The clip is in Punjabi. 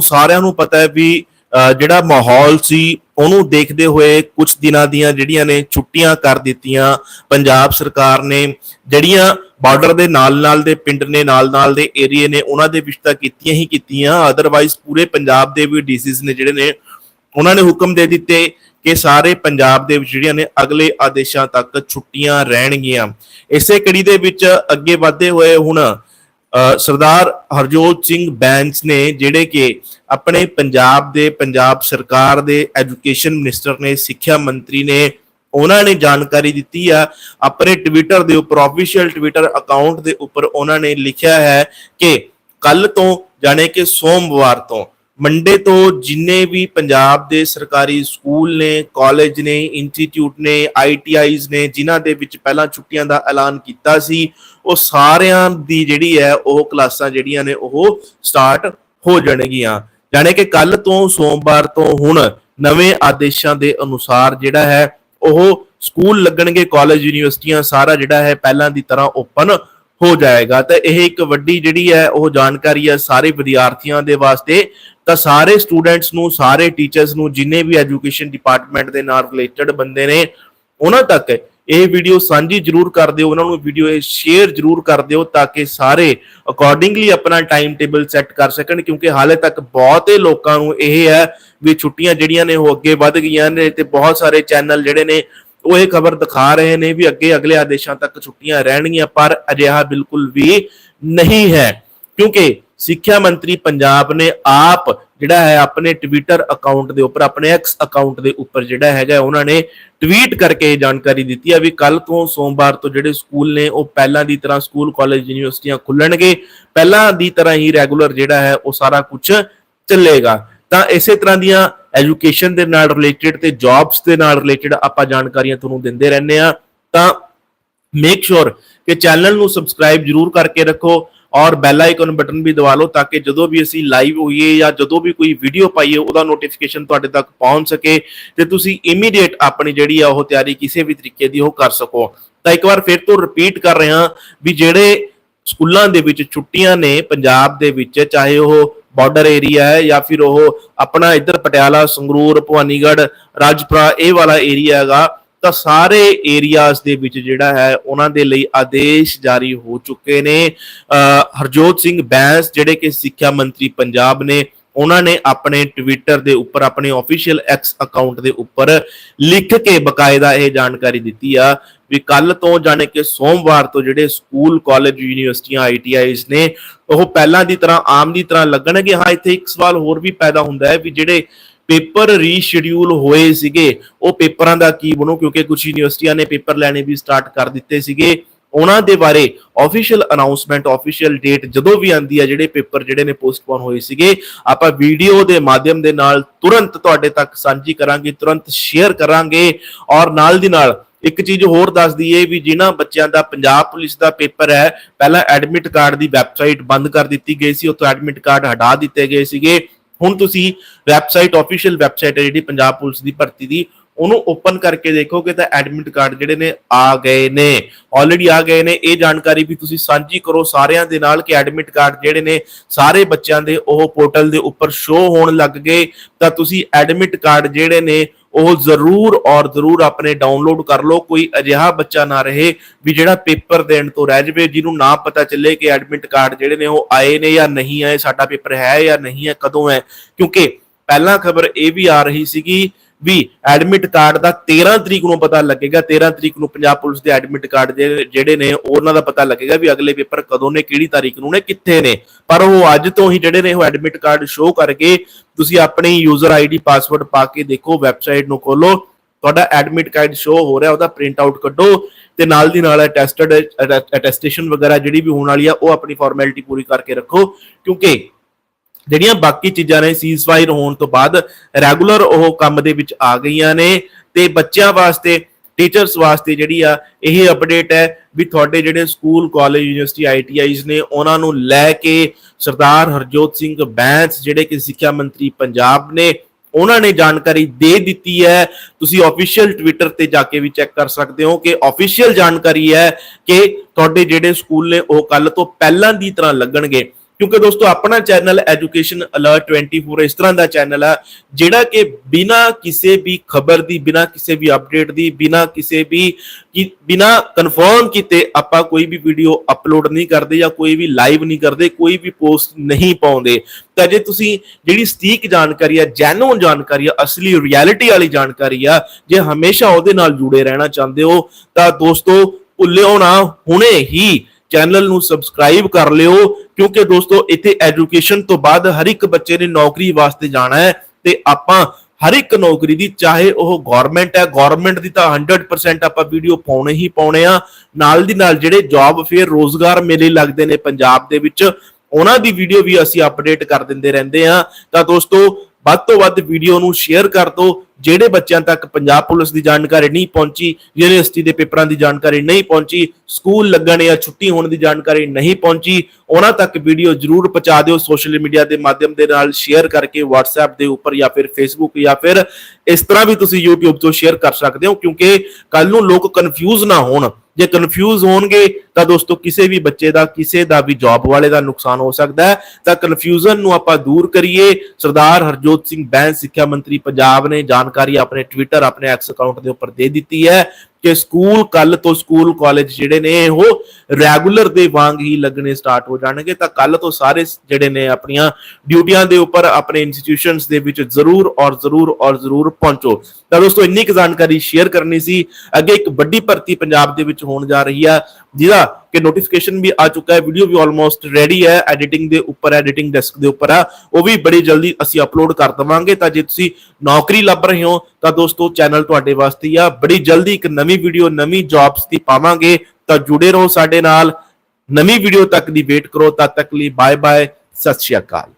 ਸਾਰਿਆਂ ਨੂੰ ਪਤਾ ਹੈ ਵੀ ਜਿਹੜਾ ਮਾਹੌਲ ਸੀ, ਉਹਨੂੰ ਦੇਖਦੇ ਹੋਏ ਕੁਝ ਦਿਨਾਂ ਦੀਆਂ ਜਿਹੜੀਆਂ ਨੇ ਛੁੱਟੀਆਂ ਕਰ ਦਿੱਤੀਆਂ, ਪੰਜਾਬ ਸਰਕਾਰ ਨੇ ਜਿਹੜੀਆਂ ਬਾਰਡਰ ਦੇ ਨਾਲ-ਨਾਲ ਦੇ ਪਿੰਡ ਨੇ, ਨਾਲ-ਨਾਲ ਦੇ ਏਰੀਏ ਨੇ, ਉਹਨਾਂ ਦੇ ਵਿੱਚ ਤਾਂ ਕੀਤੀਆਂ ਹੀ ਕੀਤੀਆਂ ਅਦਰਵਾਈਜ਼ ਪੂਰੇ ਪੰਜਾਬ ਦੇ ਵੀ ਡੀਸੀਜ਼ ਨੇ ਜਿਹੜੇ ਨੇ, ਉਹਨਾਂ ਨੇ ਹੁਕਮ ਦੇ ਦਿੱਤੇ ਕਿ ਸਾਰੇ ਪੰਜਾਬ ਦੇ ਵਿੱਚ ਜਿਹੜੀਆਂ ਨੇ ਅਗਲੇ ਆਦੇਸ਼ਾਂ ਤੱਕ ਛੁੱਟੀਆਂ ਰਹਿਣਗੀਆਂ। ਇਸੇ ਕੜੀ ਦੇ ਵਿੱਚ ਅੱਗੇ ਵਧਦੇ ਹੋਏ ਹੁਣ ਸਰਦਾਰ ਹਰਜੋਤ ਸਿੰਘ ਬੈਂਸ ਨੇ ਜਿਹੜੇ ਕਿ ਆਪਣੇ ਪੰਜਾਬ ਦੇ, ਪੰਜਾਬ ਸਰਕਾਰ ਦੇ ਐਜੂਕੇਸ਼ਨ ਮਿਨਿਸਟਰ ਨੇ, ਸਿੱਖਿਆ ਮੰਤਰੀ ਨੇ, ਉਹਨਾਂ ਨੇ ਜਾਣਕਾਰੀ ਦਿੱਤੀ ਆ। ਆਪਣੇ ਟਵਿੱਟਰ ਦੇ ਉੱਪਰ ਆਫੀਸ਼ੀਅਲ ਟਵਿੱਟਰ ਅਕਾਊਂਟ ਦੇ ਉੱਪਰ ਉਹਨਾਂ ਨੇ ਲਿਖਿਆ ਹੈ ਕਿ ਕੱਲ ਤੋਂ, ਜਾਣੇ ਕਿ ਸੋਮਵਾਰ ਤੋਂ ਮੰਡੇ ਤੋਂ ਜਿੰਨੇ ਵੀ ਪੰਜਾਬ ਦੇ ਸਰਕਾਰੀ ਸਕੂਲ ਨੇ, ਕਾਲਜ ਨੇ, ਇੰਸਟੀਚਿਊਟ ਨੇ ਆਈਟੀਆਈਜ਼ ਨੇ, ਜਿਨ੍ਹਾਂ ਦੇ ਵਿੱਚ ਪਹਿਲਾਂ ਛੁੱਟੀਆਂ ਦਾ ਐਲਾਨ ਕੀਤਾ ਸੀ, ਉਹ ਸਾਰਿਆਂ ਦੀ ਜਿਹੜੀ ਹੈ, ਉਹ ਕਲਾਸਾਂ ਜਿਹੜੀਆਂ ਨੇ, ਉਹ ਸਟਾਰਟ ਹੋ ਜਾਣਗੀਆਂ। ਜਾਣੇ ਕਿ ਕੱਲ ਤੋਂ ਸੋਮਵਾਰ ਤੋਂ ਹੁਣ ਨਵੇਂ ਆਦੇਸ਼ਾਂ ਦੇ ਅਨੁਸਾਰ ਜਿਹੜਾ ਹੈ, ਉਹ ਸਕੂਲ ਲੱਗਣਗੇ, ਕਾਲਜ, ਯੂਨੀਵਰਸਿਟੀਆਂ, ਸਾਰਾ ਜਿਹੜਾ ਹੈ, ਪਹਿਲਾਂ ਦੀ ਤਰ੍ਹਾਂ ਓਪਨ ਹੋ ਜਾਏਗਾ। ਤਾਂ ਇਹ ਇੱਕ ਵੱਡੀ ਜਿਹੜੀ ਹੈ, ਉਹ ਜਾਣਕਾਰੀ ਹੈ ਸਾਰੇ ਵਿਦਿਆਰਥੀਆਂ ਦੇ ਵਾਸਤੇ। ਤਾਂ ਸਾਰੇ ਸਟੂਡੈਂਟਸ ਨੂੰ, ਸਾਰੇ ਟੀਚਰਸ ਨੂੰ, ਜਿੰਨੇ ਵੀ ਐਜੂਕੇਸ਼ਨ ਡਿਪਾਰਟਮੈਂਟ ਦੇ ਨਾਲ ਰਿਲੇਟਡ ਬੰਦੇ ਨੇ, ਉਹਨਾਂ ਤੱਕ ਇਹ ਵੀਡੀਓ ਸਾਂਝੀ ਜਰੂਰ ਕਰ ਦਿਓ, ਉਹਨਾਂ ਨੂੰ ਵੀਡੀਓ ਇਹ ਸ਼ੇਅਰ ਜਰੂਰ ਕਰ ਦਿਓ ਤਾਂ ਕਿ ਸਾਰੇ ਅਕੋਰਡਿੰਗਲੀ ਆਪਣਾ ਟਾਈਮ ਟੇਬਲ ਸੈੱਟ ਕਰ ਸਕਣ, ਕਿਉਂਕਿ ਹਾਲੇ ਤੱਕ ਬਹੁਤੇ ਲੋਕਾਂ ਨੂੰ ਇਹ ਹੈ ਵੀ ਛੁੱਟੀਆਂ ਜਿਹੜੀਆਂ ਨੇ ਉਹ ਅੱਗੇ ਵੱਧ ਗਈਆਂ ਨੇ ਤੇ ਬਹੁਤ ਸਾਰੇ ਚੈਨਲ ਜਿਹੜੇ ਨੇ ਉਹ ਇਹ ਖਬਰ ਦਿਖਾ ਰਹੇ ਨੇ ਵੀ ਅੱਗੇ ਅਗਲੇ ਆਦੇਸ਼ਾਂ ਤੱਕ ਛੁੱਟੀਆਂ ਰਹਿਣਗੀਆਂ, ਪਰ ਅਜਿਹਾ ਬਿਲਕੁਲ ਵੀ ਨਹੀਂ ਹੈ। ਕਿਉਂਕਿ ਸਿੱਖਿਆ ਮੰਤਰੀ ਪੰਜਾਬ ਨੇ ਆਪ ਜਿਹੜਾ ਹੈ ਆਪਣੇ ਟਵਿੱਟਰ ਅਕਾਊਂਟ ਦੇ ਉੱਪਰ, ਆਪਣੇ ਐਕਸ ਅਕਾਊਂਟ ਦੇ ਉੱਪਰ ਜਿਹੜਾ ਹੈਗਾ ਉਹਨਾਂ ਨੇ ਟਵੀਟ ਕਰਕੇ ਇਹ ਜਾਣਕਾਰੀ ਦਿੱਤੀ ਹੈ ਵੀ ਕੱਲ ਤੋਂ ਸੋਮਵਾਰ ਤੋਂ ਜਿਹੜੇ ਸਕੂਲ ਨੇ, ਉਹ ਪਹਿਲਾਂ ਦੀ ਤਰ੍ਹਾਂ ਸਕੂਲ ਕਾਲਜ ਯੂਨੀਵਰਸਿਟੀਆਂ ਖੁੱਲਣਗੇ। ਪਹਿਲਾਂ ਦੀ ਤਰ੍ਹਾਂ ਹੀ ਰੈਗੂਲਰ ਜਿਹੜਾ ਹੈ, ਉਹ ਸਾਰਾ ਕੁਝ ਚੱਲੇਗਾ। ਤਾਂ ਇਸੇ ਤਰ੍ਹਾਂ ਦੀਆਂ ਐਜੂਕੇਸ਼ਨ ਦੇ ਨਾਲ ਰਿਲੇਟਡ ਤੇ ਜੌਬਸ ਦੇ ਨਾਲ ਰਿਲੇਟਡ ਆਪਾਂ ਜਾਣਕਾਰੀਆਂ ਤੁਹਾਨੂੰ ਦਿੰਦੇ ਰਹਿੰਦੇ ਆ ਤਾਂ ਮੇਕ ਸ਼ੋਰ ਕਿ ਚੈਨਲ ਨੂੰ ਸਬਸਕ੍ਰਾਈਬ ਜਰੂਰ ਕਰਕੇ ਰੱਖੋ। ਔਰ ਬੈਲ ਆਈਕਨ ਬਟਨ ਵੀ ਦਬਾ ਲਓ ਤਾਂ ਕਿ ਜਦੋਂ ਵੀ ਅਸੀਂ ਲਾਈਵ ਹੋਈਏ ਜਾਂ ਜਦੋਂ ਵੀ ਕੋਈ ਵੀਡੀਓ ਪਾਈਏ, ਉਹਦਾ ਨੋਟੀਫਿਕੇਸ਼ਨ ਤੁਹਾਡੇ ਤੱਕ ਪਹੁੰਚ ਸਕੇ ਤੇ ਤੁਸੀਂ ਇਮੀਡੀਏਟ ਆਪਣੀ ਜਿਹੜੀ ਆ ਉਹ ਤਿਆਰੀ ਕਿਸੇ ਵੀ ਤਰੀਕੇ ਦੀ ਉਹ ਕਰ ਸਕੋ। ਤਾਂ ਇੱਕ ਵਾਰ ਫਿਰ ਤੋਂ ਰਿਪੀਟ ਕਰ ਰਿਹਾ ਵੀ ਜਿਹੜੇ ਸਕੂਲਾਂ ਦੇ ਵਿੱਚ ਛੁੱਟੀਆਂ ਨੇ ਪੰਜਾਬ ਦੇ ਵਿੱਚ, ਚਾਹੇ ਉਹ ਬਾਰਡਰ ਏਰੀਆ ਹੈ ਜਾਂ ਫਿਰ ਉਹ ਆਪਣਾ ਇੱਧਰ ਪਟਿਆਲਾ, ਸੰਗਰੂਰ, ਭਵਾਨੀਗੜ੍ਹ, ਰਾਜਪੁਰਾ, ਇਹ ਵਾਲਾ ਏਰੀਆ ਹੈਗਾ ਤਾਂ ਸਾਰੇ ਏਰੀਆਜ਼ ਦੇ ਵਿੱਚ ਜਿਹੜਾ ਹੈ, ਉਹਨਾਂ ਦੇ ਲਈ ਆਦੇਸ਼ ਜਾਰੀ ਹੋ ਚੁੱਕੇ ਨੇ। ਹਰਜੋਤ ਸਿੰਘ ਬੈਂਸ, ਜਿਹੜੇ ਕਿ ਸਿੱਖਿਆ ਮੰਤਰੀ ਪੰਜਾਬ ਨੇ, ਉਹਨਾਂ ਨੇ ਆਪਣੇ ਟਵਿੱਟਰ ਦੇ ਉੱਪਰ, ਆਪਣੇ ਅਫੀਸ਼ੀਅਲ ਐਕਸ ਅਕਾਊਂਟ ਦੇ ਉੱਪਰ ਲਿਖ ਕੇ ਬਕਾਇਦਾ ਇਹ ਜਾਣਕਾਰੀ ਦਿੱਤੀ ਆ ਵੀ ਕੱਲ ਤੋਂ ਜਾਣੇ ਕਿ ਸੋਮਵਾਰ ਤੋਂ ਜਿਹੜੇ ਸਕੂਲ ਕਾਲਜ ਯੂਨੀਵਰਸਿਟੀਆਂ ਆਈਟੀਆਈਜ਼ ਨੇ, ਉਹ ਪਹਿਲਾਂ ਦੀ ਤਰ੍ਹਾਂ, ਆਮ ਦੀ ਤਰ੍ਹਾਂ ਲੱਗਣਗੇ। ਹਾਂ, ਇੱਥੇ ਇੱਕ ਸਵਾਲ ਹੋਰ ਵੀ ਪੈਦਾ ਹੁੰਦਾ ਹੈ ਵੀ ਜਿਹੜੇ ਪੇਪਰ ਰੀਸ਼ਡਿਊਲ ਹੋਏ ਸੀਗੇ। ਉਹ ਪੇਪਰਾਂ ਦਾ ਕੀ ਬਣੂ, ਕਿਉਂਕਿ ਕੁਝ ਯੂਨੀਵਰਸਿਟੀਆਂ ਨੇ ਪੇਪਰ ਲੈਣੇ ਵੀ ਸਟਾਰਟ ਕਰ ਦਿੱਤੇ ਸੀਗੇ। ਉਹਨਾਂ ਦੇ ਬਾਰੇ ਆਫੀਸ਼ੀਅਲ ਅਨਾਉਂਸਮੈਂਟ ਆਫੀਸ਼ੀਅਲ ਡੇਟ ਜਦੋਂ ਵੀ ਆਂਦੀ ਹੈ ਜਿਹੜੇ ਪੇਪਰ ਜਿਹੜੇ ਨੇ ਪੋਸਟਪੋਨ ਹੋਏ ਸੀਗੇ, ਆਪਾਂ ਵੀਡੀਓ ਦੇ ਮਾਧਿਅਮ ਦੇ ਨਾਲ ਤੁਰੰਤ ਤੁਹਾਡੇ ਤੱਕ ਸਾਂਝੀ ਕਰਾਂਗੇ, ਤੁਰੰਤ ਸ਼ੇਅਰ ਕਰਾਂਗੇ। ਔਰ ਨਾਲ ਦੀ ਨਾਲ ਇੱਕ ਚੀਜ਼ ਹੋਰ ਦੱਸ ਦਈਏ ਵੀ ਜਿਨ੍ਹਾਂ ਬੱਚਿਆਂ ਦਾ ਪੰਜਾਬ ਪੁਲਿਸ ਦਾ ਪੇਪਰ ਹੈ, ਪਹਿਲਾਂ ਐਡਮਿਟ ਕਾਰਡ ਦੀ ਵੈਬਸਾਈਟ ਬੰਦ ਕਰ ਦਿੱਤੀ ਗਈ ਸੀ, ਉੱਥੋਂ ਐਡਮਿਟ ਕਾਰਡ ਹਟਾ ਦਿੱਤੇ ਗਏ ਸੀਗੇ। ਹੁਣ ਤੁਸੀਂ ਵੈਬਸਾਈਟ ਆਫੀਸ਼ੀਅਲ ਵੈਬਸਾਈਟ ਹੈ ਜਿਹੜੀ ਪੰਜਾਬ ਪੁਲਿਸ ਦੀ ਭਰਤੀ ਦੀ, ਉਹਨੂੰ ਓਪਨ ਕਰਕੇ ਦੇਖੋਗੇ ਤਾਂ ਐਡਮਿਟ ਕਾਰਡ ਜਿਹੜੇ ਨੇ ਆ ਗਏ ਨੇ। ਆਲਰੇਡੀ ਆ ਗਏ ਨੇ। ਇਹ ਜਾਣਕਾਰੀ ਵੀ ਤੁਸੀਂ ਸਾਂਝੀ ਕਰੋ ਸਾਰਿਆਂ ਦੇ ਨਾਲ ਕਿ ਐਡਮਿਟ ਕਾਰਡ ਜਿਹੜੇ ਨੇ, ਸਾਰੇ ਬੱਚਿਆਂ ਦੇ ਉਹ ਪੋਰਟਲ ਦੇ ਉੱਪਰ ਸ਼ੋ ਹੋਣ ਲੱਗ ਗਏ। ਤਾਂ ਤੁਸੀਂ ਐਡਮਿਟ ਕਾਰਡ ਜਿਹੜੇ ਨੇ ਉਹ ਜ਼ਰੂਰ ਔਰ ਜ਼ਰੂਰ ਆਪਣੇ ਡਾਊਨਲੋਡ ਕਰ ਲਓ। ਕੋਈ ਅਜਿਹਾ ਬੱਚਾ ਨਾ ਰਹੇ ਵੀ ਜਿਹੜਾ ਪੇਪਰ ਦੇਣ ਤੋਂ ਰਹਿ ਜਾਵੇ, ਜਿਹਨੂੰ ਨਾ ਪਤਾ ਚੱਲੇ ਕਿ ਐਡਮਿਟ ਕਾਰਡ ਜਿਹੜੇ ਨੇ ਉਹ ਆਏ ਨੇ ਜਾਂ ਨਹੀਂ ਆਏ, ਸਾਡਾ ਪੇਪਰ ਹੈ ਜਾਂ ਨਹੀਂ ਹੈ, ਕਦੋਂ ਹੈ। ਕਿਉਂਕਿ ਪਹਿਲਾਂ ਖਬਰ ਇਹ ਵੀ ਆ ਰਹੀ ਸੀਗੀ ਵੀ ਐਡਮਿਟ ਕਾਰਡ ਦਾ 13 ਤਰੀਕ ਨੂੰ ਪਤਾ ਲੱਗੇਗਾ 13 ਤਰੀਕ ਨੂੰ ਪੰਜਾਬ ਪੁਲਿਸ ਦੇ ਐਡਮਿਟ ਕਾਰਡ ਜਿਹੜੇ ਨੇ, ਉਹਨਾਂ ਦਾ ਪਤਾ ਲੱਗੇਗਾ ਵੀ ਅਗਲੇ ਪੇਪਰ ਕਦੋਂ ਨੇ, ਕਿਹੜੀ ਤਾਰੀਖ ਨੂੰ ਨੇ, ਕਿੱਥੇ ਨੇ। ਪਰ ਉਹ ਅੱਜ ਤੋਂ ਹੀ ਜਿਹੜੇ ਨੇ ਉਹ ਐਡਮਿਟ ਕਾਰਡ ਸ਼ੋਅ ਕਰਕੇ ਤੁਸੀਂ ਆਪਣੀ ਯੂਜ਼ਰ ਆਈਡੀ ਪਾਸਵਰਡ ਪਾ ਕੇ ਦੇਖੋ ਵੈਬਸਾਈਟ ਨੂੰ ਖੋਲੋ, ਤੁਹਾਡਾ ਐਡਮਿਟ ਕਾਰਡ ਸ਼ੋਅ ਹੋ ਰਿਹਾ, ਉਹਦਾ ਪ੍ਰਿੰਟ ਆਊਟ ਕੱਢੋ ਤੇ ਨਾਲ ਦੀ ਨਾਲ ਅਟੈਸਟਡ ਅਟੈਸਟੇਸ਼ਨ ਵਗੈਰਾ ਜਿਹੜੀ ਵੀ ਹੋਣ ਵਾਲੀ ਆ, ਉਹ ਆਪਣੀ ਫਾਰਮੈਲਿਟੀ ਪੂਰੀ ਕਰਕੇ ਰੱਖੋ, ਕਿਉਂਕਿ ਜਿਹੜੀਆਂ ਬਾਕੀ ਚੀਜ਼ਾਂ ਨੇ ਸੀਜ਼ਫਾਇਰ ਹੋਣ ਤੋਂ ਬਾਅਦ ਰੈਗੂਲਰ ਉਹ ਕੰਮ ਦੇ ਵਿੱਚ ਆ ਗਈਆਂ ਨੇ ਤੇ ਬੱਚਿਆਂ ਵਾਸਤੇ ਟੀਚਰਸ ਵਾਸਤੇ ਜਿਹੜੀ ਆ, ਇਹ ਅਪਡੇਟ ਹੈ ਵੀ ਤੁਹਾਡੇ ਜਿਹੜੇ ਸਕੂਲ ਕਾਲਜ ਯੂਨੀਵਰਸਿਟੀ ਆਈਟੀਆਈਜ਼ ਨੇ, ਉਹਨਾਂ ਨੂੰ ਲੈ ਕੇ ਸਰਦਾਰ ਹਰਜੋਤ ਸਿੰਘ ਬੈਂਸ ਜਿਹੜੇ ਕਿ ਸਿੱਖਿਆ ਮੰਤਰੀ ਪੰਜਾਬ ਨੇ, ਉਹਨਾਂ ਨੇ ਜਾਣਕਾਰੀ ਦੇ ਦਿੱਤੀ ਹੈ। ਤੁਸੀਂ ਅਫੀਸ਼ੀਅਲ ਟਵਿੱਟਰ ਤੇ ਜਾ ਕੇ ਵੀ ਚੈੱਕ ਕਰ ਸਕਦੇ ਹੋ ਕਿ ਅਫੀਸ਼ੀਅਲ ਜਾਣਕਾਰੀ ਹੈ ਕਿ ਤੁਹਾਡੇ ਜਿਹੜੇ ਸਕੂਲ ਨੇ, ਉਹ ਕੱਲ ਤੋਂ ਪਹਿਲਾਂ ਦੀ ਤਰ੍ਹਾਂ ਲੱਗਣਗੇ। ਕਿਉਂਕਿ ਦੋਸਤੋ, ਆਪਣਾ ਚੈਨਲ ਐਜੂਕੇਸ਼ਨ ਅਲਰਟ 24 ਇਸ ਤਰ੍ਹਾਂ ਦਾ ਚੈਨਲ ਹੈ ਜਿਹੜਾ ਕਿ ਬਿਨਾ ਕਿਸੇ ਵੀ ਖਬਰ ਦੀ, ਬਿਨਾ ਕਿਸੇ ਵੀ ਅਪਡੇਟ ਦੀ, ਬਿਨਾ ਕਿਸੇ ਵੀ ਬਿਨਾ ਕਨਫਰਮ ਕੀਤੇ ਆਪਾਂ ਕੋਈ ਵੀ ਵੀਡੀਓ ਅਪਲੋਡ ਨਹੀਂ ਕਰਦੇ ਜਾਂ ਕੋਈ ਵੀ ਲਾਈਵ ਨਹੀਂ ਕਰਦੇ, ਕੋਈ ਵੀ ਪੋਸਟ ਨਹੀਂ ਪਾਉਂਦੇ। ਤਾਂ ਜੇ ਤੁਸੀਂ ਜਿਹੜੀ ਸਟੀਕ ਜਾਣਕਾਰੀ ਆ ਜੈਨੂਨ ਜਾਣਕਾਰੀ ਆ, ਅਸਲੀ ਰਿਐਲਿਟੀ ਵਾਲੀ ਜਾਣਕਾਰੀ ਆ, ਜੇ ਹਮੇਸ਼ਾ ਉਹਦੇ ਨਾਲ ਜੁੜੇ ਰਹਿਣਾ ਚਾਹੁੰਦੇ ਹੋ, ਤਾਂ ਦੋਸਤੋ, ਭੁੱਲਿਓ ਨਾ, ਹੁਣੇ ਹੀ ਚੈਨਲ ਨੂੰ ਸਬਸਕ੍ਰਾਈਬ ਕਰ ਲਿਓ ਕਿਉਂਕਿ ਦੋਸਤੋ, ਇੱਥੇ ਐਜੂਕੇਸ਼ਨ ਤੋਂ ਬਾਅਦ ਹਰ ਇੱਕ ਬੱਚੇ ਨੇ ਨੌਕਰੀ ਵਾਸਤੇ ਜਾਣਾ ਹੈ ਤੇ ਆਪਾਂ ਹਰ ਇੱਕ ਨੌਕਰੀ ਦੀ, ਚਾਹੇ ਉਹ ਗਵਰਨਮੈਂਟ ਹੈ ਗਵਰਨਮੈਂਟ ਦੀ ਤਾਂ 100% ਆਪਾਂ ਵੀਡੀਓ ਪਾਉਣੇ ਹੀ ਪਾਉਣੇ ਆ। ਨਾਲ ਦੀ ਨਾਲ ਜਿਹੜੇ ਜੌਬ ਫੇਅਰ ਰੋਜ਼ਗਾਰ ਮੇਲੇ ਲੱਗਦੇ ਨੇ ਪੰਜਾਬ ਦੇ ਵਿੱਚ, ਉਹਨਾਂ ਦੀ ਵੀਡੀਓ ਵੀ ਅਸੀਂ ਅਪਡੇਟ ਕਰ ਦਿੰਦੇ ਰਹਿੰਦੇ ਆ। ਤਾਂ ਦੋਸਤੋ, ਵੱਧ ਤੋਂ ਵੱਧ ਵੀਡੀਓ ਨੂੰ ਸ਼ੇਅਰ ਕਰ ਦਿਓ ਜਿਹੜੇ ਬੱਚਿਆਂ ਤੱਕ ਪੰਜਾਬ ਪੁਲਿਸ ਦੀ ਜਾਣਕਾਰੀ ਨਹੀਂ ਪਹੁੰਚੀ, ਯੂਨੀਵਰਸਿਟੀ ਦੇ ਪੇਪਰਾਂ ਦੀ ਜਾਣਕਾਰੀ ਨਹੀਂ ਪਹੁੰਚੀ, ਸਕੂਲ ਲੱਗਣ ਜਾਂ ਛੁੱਟੀ ਹੋਣ ਦੀ ਜਾਣਕਾਰੀ ਨਹੀਂ ਪਹੁੰਚੀ, ਉਹਨਾਂ ਤੱਕ ਵੀਡੀਓ ਜਰੂਰ ਪਹੁੰਚਾ ਦਿਓ ਸੋਸ਼ਲ ਮੀਡੀਆ ਦੇ ਮਾਧਿਅਮ ਦੇ ਨਾਲ, ਸ਼ੇਅਰ ਕਰਕੇ WhatsApp ਦੇ ਉੱਪਰ ਜਾਂ ਫਿਰ Facebook ਜਾਂ ਫਿਰ ਇਸ ਤਰ੍ਹਾਂ ਵੀ ਤੁਸੀਂ YouTube ਤੋਂ ਸ਼ੇਅਰ ਕਰ ਸਕਦੇ ਹੋ, ਕਿਉਂਕਿ ਕੱਲ ਨੂੰ ਲੋਕ ਕਨਫਿਊਜ਼ ਨਾ ਹੋਣ। ਜੇ ਕਨਫਿਊਜ਼ ਹੋਣਗੇ, ਤਾਂ ਦੋਸਤੋ ਕਿਸੇ ਵੀ ਬੱਚੇ ਦਾ, ਕਿਸੇ ਦਾ ਵੀ ਜੌਬ ਵਾਲੇ ਦਾ ਨੁਕਸਾਨ ਹੋ ਸਕਦਾ ਹੈ। ਤਾਂ ਕਨਫਿਊਜ਼ਨ ਨੂੰ ਆਪਾਂ ਦੂਰ ਕਰੀਏ। ਸਰਦਾਰ ਹਰਜੋਤ ਸਿੰਘ ਬੈਂਸ ਸਿੱਖਿਆ ਮੰਤਰੀ ਪੰਜਾਬ ਨੇ ਜਾਣਕਾਰੀ ਆਪਣੇ ਟਵਿੱਟਰ ਆਪਣੇ ਐਕਸ ਅਕਾਊਂਟ ਦੇ ਉੱਪਰ ਦੇ ਦਿੱਤੀ ਹੈ। ਕਿ ਸਕੂਲ ਕੱਲ ਤੋਂ ਸਕੂਲ ਕਾਲਜ ਜਿਹੜੇ ਨੇ ਉਹ ਰੈਗੂਲਰ ਦੇ ਵਾਂਗ ਹੀ ਲੱਗਣੇ ਸਟਾਰਟ ਹੋ ਜਾਣਗੇ। ਤਾਂ ਕੱਲ ਤੋਂ ਸਾਰੇ ਜਿਹੜੇ ਨੇ ਆਪਣੀਆਂ ਡਿਊਟੀਆਂ ਦੇ ਉੱਪਰ ਆਪਣੇ ਇੰਸਟੀਟਿਊਸ਼ਨਸ ਦੇ ਵਿੱਚ ਜ਼ਰੂਰ ਔਰ ਜ਼ਰੂਰ ਔਰ ਜ਼ਰੂਰ ਪਹੁੰਚੋ। ਤਾਂ ਦੋਸਤੋ, ਇੰਨੀ ਕੁ ਜਾਣਕਾਰੀ ਸ਼ੇਅਰ ਕਰਨੀ ਸੀ। ਅੱਗੇ ਇੱਕ ਵੱਡੀ ਭਰਤੀ ਪੰਜਾਬ ਦੇ ਵਿੱਚ ਹੋਣ ਜਾ ਰਹੀ ਆ, ਜਿਹਦਾ ਕਿ ਨੋਟੀਫਿਕੇਸ਼ਨ ਵੀ ਆ ਚੁੱਕਾ ਹੈ ਵੀਡੀਓ ਵੀ ਆਲਮੋਸਟ ਰੈਡੀ ਹੈ ਐਡੀਟਿੰਗ ਦੇ ਉੱਪਰ ਐਡੀਟਿੰਗ ਡੈਸਕ ਦੇ ਉੱਪਰ ਆ ਉਹ ਵੀ ਬੜੀ ਜਲਦੀ ਅਸੀਂ ਅਪਲੋਡ ਕਰ ਦਵਾਂਗੇ ਤਾਂ ਜੇ ਤੁਸੀਂ ਨੌਕਰੀ ਲੱਭ ਰਹੇ ਹੋ ਤਾਂ ਦੋਸਤੋ ਚੈਨਲ ਤੁਹਾਡੇ ਵਾਸਤੇ ਆ ਬੜੀ ਜਲਦੀ ਇੱਕ ਨਵੀਂ ਵੀਡੀਓ ਨਵੀਂ ਜੌਬਸ ਦੀ ਪਾਵਾਂਗੇ ਤਾਂ ਜੁੜੇ ਰਹੋ ਸਾਡੇ ਨਾਲ ਨਵੀਂ ਵੀਡੀਓ ਤੱਕ ਦੀ ਵੇਟ ਕਰੋ ਤਦ ਤੱਕ ਲਈ ਬਾਏ ਬਾਏ ਸਤਿ ਸ਼੍ਰੀ ਅਕਾਲ